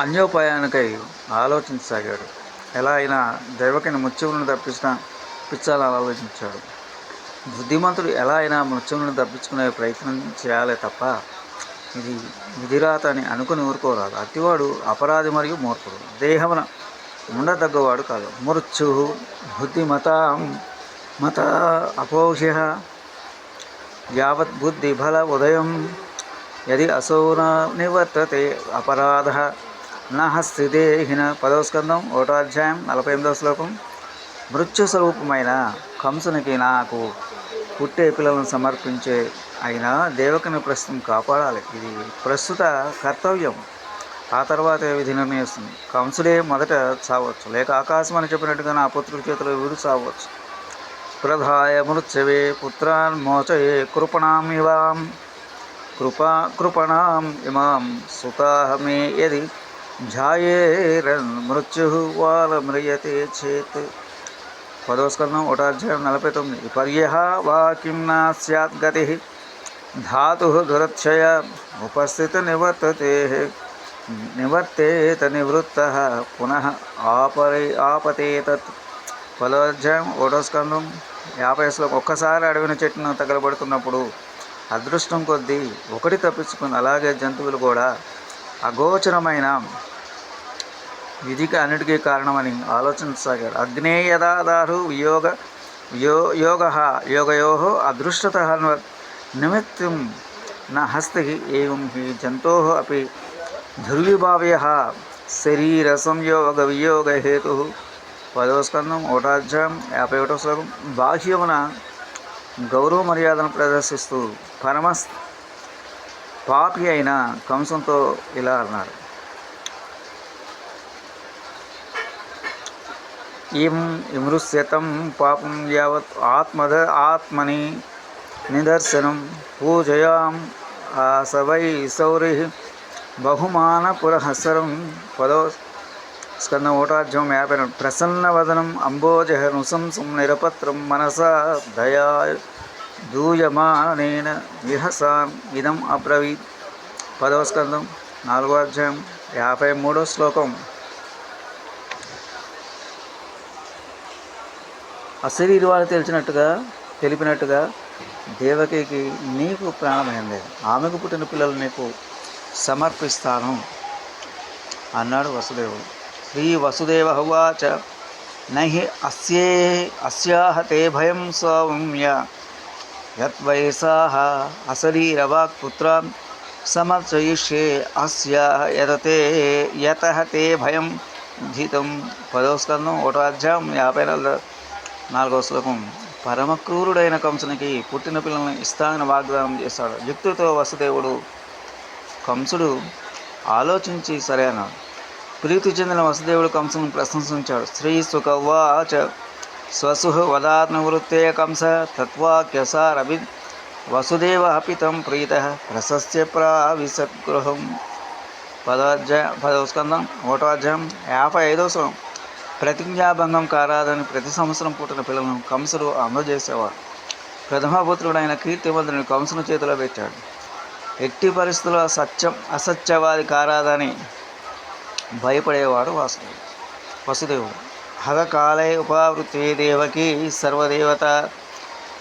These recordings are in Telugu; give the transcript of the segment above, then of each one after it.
అన్యోపాయానికై ఆలోచించసాగాడు. ఎలా అయినా దైవకిని మృత్యువులను తప్పించిన పిచ్చాలని ఆలోచించాడు. బుద్ధిమంతుడు ఎలా అయినా మృత్యువులను తప్పించుకునే ప్రయత్నం చేయాలి తప్ప ఇది విధిరాత అని అనుకుని ఊరుకోరాదు. అతివాడు అపరాధి మరియు మూర్ఖుడు. దేహమున ఉండదగ్గవాడు కాదు. మృత్యు బుద్ధిమత మత అపౌష యావత్ బుద్ధి బల ఉదయం. యది అసౌన నివర్తతే అపరాధ. నహస్థిదేహిన పదవ స్కందం ఒకటో అధ్యాయం నలభై ఎనిమిదవ శ్లోకం. మృత్యు స్వరూపమైన కంసునికి నాకు పుట్టే పిల్లలను సమర్పించే అయినా దేవకుని ప్రస్తుతం కాపాడాలి. ఇది ప్రస్తుత కర్తవ్యం. ఆ తర్వాత విధి నిర్ణయిస్తుంది కంసుడే మొదట చావచ్చు. లేక ఆకాశం అని చెప్పినట్టుగా నా పుత్రుడి చేతిలో వీడు చావచ్చు? ప్రధాయ మృత్యవే పుత్రాన్ మోచయే కృపణాం ఇవాం కృపా కృపణాం ఇమాం. సుతాహమే యది ఝాయేరన్ మృత్యు వాల మ్రియతే చేత్. పదవ స్కందం ఒకటాధ్యాయం నలభై తొమ్మిది. పర్యహ వా కిం నా సత్ గతి. ధాతు దురక్షయ ఉపస్థిత నివర్తతే. నివర్తేత నివృత్త. పునః ఆపరే ఆపతేత పదవ అధ్యాయం ఒకటో స్కందం యాభై శ్లోకం. ఒక్కసారి అడవిన చెట్టును తగలబడుతున్నప్పుడు అదృష్టం కొద్దీ ఒకటి తప్పించుకుని అలాగే జంతువులు కూడా అగోచరమైన విధికి అన్నిటికీ కారణమని ఆలోచించసాగారు అగ్నేయదాదారు వియోగ యో యోగ యోగయో అదృష్టత నిమిత్తం నా హస్తి ఏం హి జంతో అపి దుర్విభావ్య శరీర సంయోగ వియోగ హేతు పదవ స్కందం ఒకటాధ్యాయం యాభై ఒకటో శ్లోకం. బాహ్యమున గౌరవ మర్యాదను ప్రదర్శిస్తూ పరమ పాపి అయిన కంసంతో ఇలా అన్నారు. ఇం ఇమృశ్యతం పాపం యావత్ ఆత్మధ ఆత్మని నిదర్శనం పూజయాం సవై సౌరి బహుమాన పురహసరం పదో స్కంద ఓటాధ్యం యాభై రెండు ప్రసన్నవదనం అంబోజహనుశంసం నిరపత్రం మనసా దయా దూయమానేన విహసాం ఇదం అబ్రవీత్. పదవ స్కందం నాలుగో అధ్యాయం యాభై మూడో శ్లోకం. అశరీరి వాళ్ళు తెలిసినట్టుగా తెలిపినట్టుగా దేవకికి నీకు ప్రాణమైంది ఆమెకు పుట్టిన పిల్లలు నీకు సమర్పిస్తాను అన్నాడు వసుదేవుడు. శ్రీ వసుదేవ హువాచ నహి అస్యే అస్యాహ తే భయం సౌమ్య. యద్వయసాహ అశరీరవాక్ పుత్రాన్ సమర్చయిష్యే అస్యాహ యతతే యత తే భయం జీతం పదవ స్కందం ఒకటో అధ్యాయం యాభై నాలుగు నాలుగవ శ్లోకం. పరమ క్రూరుడైన కంసునికి పుట్టిన పిల్లలను ఇస్తానని వాగ్దానం చేస్తాడు యుక్తితో వసుదేవుడు కంసుడు ఆలోచించి సరే అన్నాడు ప్రీతి చెందిన వసుదేవుడు కంసును ప్రశంసించాడు. శ్రీ సుఖవాచ స్వసు వదాత్మవృత్తే కంస తత్వాక్యసారభి వసుదేవ అపితం ప్రీత ప్రశస్య ప్రావిసద్గృహం పదాధ్యాయ పదవ స్కందం ఒకటో అధ్యాయం యాభై ఐదవ శ్లోకం. ప్రతిజ్ఞాభంగం కారాదని ప్రతి సంవత్సరం పుట్టిన పిల్లలను కంసుడు అందజేసేవాడు ప్రథమపుత్రుడైన కీర్తివంతుని కంసును చేతిలో పెట్టాడు. ఎట్టి పరిస్థితుల్లో సత్యం అసత్యవాది కారాదని భయపడేవాడు వాసుదేవుడు. వసుదేవుడు హగకాలే ఉపావృత్తి దేవకి సర్వదేవత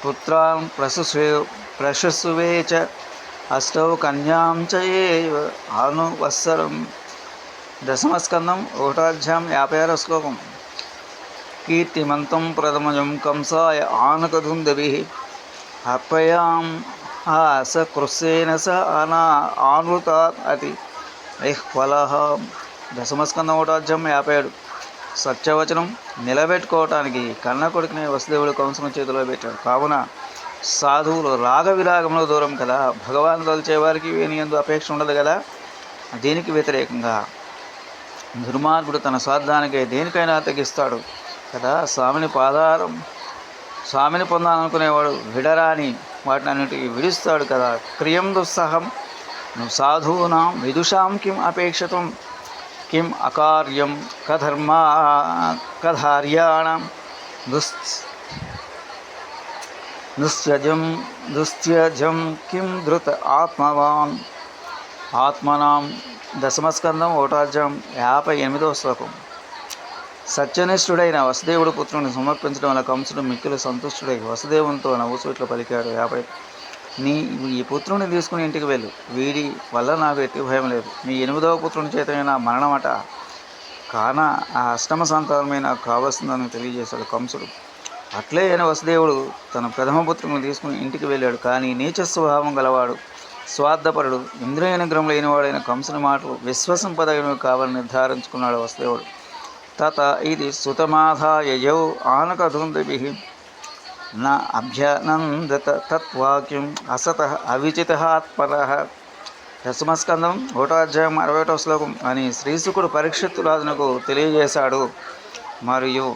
పుత్రాం ప్రశుసే ప్రశస్సువే చ అష్టౌ కన్యాం చ అనువత్సరం దశమస్కందం ఒకటాధ్యాయం యాభై ఆరో శ్లోకం. కీర్తిమంతం ప్రథమజం కంసాయ ఆనకధుందవి అర్పయాం ఆ స కృస్సేన స అనా ఆనృతాత్ అతి. ఐహ్వల దశమస్కందం ఒకటాధ్యాయం యాభై ఏడు సత్యవచనం నిలబెట్టుకోవటానికి కన్న కొడుకునే వసుదేవుడు కంసం చేతిలో పెట్టాడు. కావున సాధువులు రాగ విరాగంలో దూరం కదా. భగవాన్ తలిచేవారికి వీని అపేక్ష ఉండదు కదా? దీనికి వ్యతిరేకంగా దుర్మార్గుడు తన స్వార్థానికి దేనికైనా తెగిస్తాడు కదా? స్వామిని పాదారం స్వామిని పొందాలనుకునేవాడు విడరాని వాటిని అన్నిటికీ విడుస్తాడు కదా? క్రియం దుస్సహం నువ్వు సాధూనాం విదుషాం కిం అపేక్షితం కిం అకార్యం కధర్మా కధార్యాణం దుస్ దుస్త్యజం దుస్త్యజం కిం ధృత ఆత్మవాన్ ఆత్మనాం దశమస్కందం ఓటార్జం యాభై ఎనిమిదవ శ్లోకం. సత్యనిష్ఠుడైన వసుదేవుడు పుత్రుని సమర్పించడం వల్ల కంసుడు మిక్కిలి సంతుష్టుడై వసుదేవునితో నవ్వుసూట్లు పలికాడు. యాభై నీ ఈ పుత్రుని తీసుకుని ఇంటికి వెళ్ళు. వీడి వల్ల నాకు ఎట్టి భయం లేదు. నీ ఎనిమిదవ పుత్రుని చేతమైన మరణమట. కాన ఆ అష్టమ సంతానమే నాకు కావలసిందని తెలియజేశాడు కంసుడు. అట్లే అయిన వసుదేవుడు తన ప్రథమ పుత్రుని తీసుకుని ఇంటికి వెళ్ళాడు. కానీ నీచ స్వభావం గలవాడు స్వార్థపరుడు ఇంద్రియ నిగ్రహం లేనివాడైన కంసుని మాటలు విశ్వసింపదగినవి కావాలని నిర్ధారించుకున్నాడు వసుదేవుడు. తత ఇది సుతమాధాయయౌ ఆనకధుందభి నా అభ్యనందత తత్వాక్యం అసత అవిచిత ఆత్పర దశమస్కందం ఒకటో అరవై ఒకటో శ్లోకం అని శ్రీశుకుడు పరీక్షిత్తు రాజునకు తెలియజేశాడు. మరియు